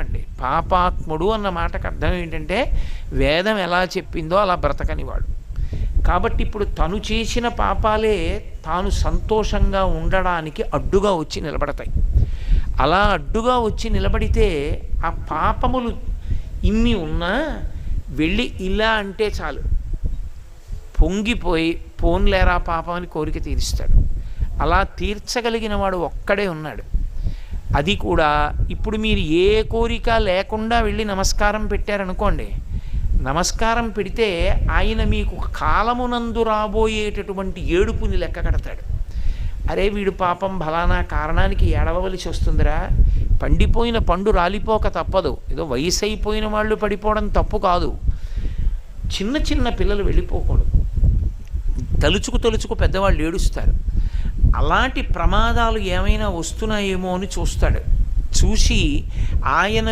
అండి పాపాత్ముడు అన్న మాటకు అర్థం ఏంటంటే వేదం ఎలా చెప్పిందో అలా బ్రతకనివాడు కాబట్టి ఇప్పుడు తను చేసిన పాపాలే తాను సంతోషంగా ఉండడానికి అడ్డుగా వచ్చి నిలబడతాయి. అలా అడ్డుగా వచ్చి నిలబడితే ఆ పాపములు ఇన్ని ఉన్నా వెళ్ళి ఇలా అంటే చాలు. పొంగిపోయి పోన్లేరా పాపం అని కోరిక తీరుస్తాడు. అలా తీర్చగలిగిన వాడు ఒక్కడే ఉన్నాడు. అది కూడా ఇప్పుడు మీరు ఏ కోరిక లేకుండా వెళ్ళి నమస్కారం పెట్టారనుకోండి నమస్కారం పెడితే ఆయన మీకు కాలమునందు రాబోయేటటువంటి ఏడుపుని లెక్క కడతాడు. అరే వీడు పాపం బలానా కారణానికి ఏడవవలసి వస్తుందిరా. పండిపోయిన పండు రాలిపోక తప్పదు. ఏదో వయసు అయిపోయిన వాళ్ళు పడిపోవడం తప్పు కాదు. చిన్న చిన్న పిల్లలు వెళ్ళిపోకూడదు. తలుచుకు తలుచుకు పెద్దవాళ్ళు ఏడుస్తారు. అలాంటి ప్రమాదాలు ఏమైనా వస్తున్నాయేమో అని చూస్తాడు. చూసి ఆయన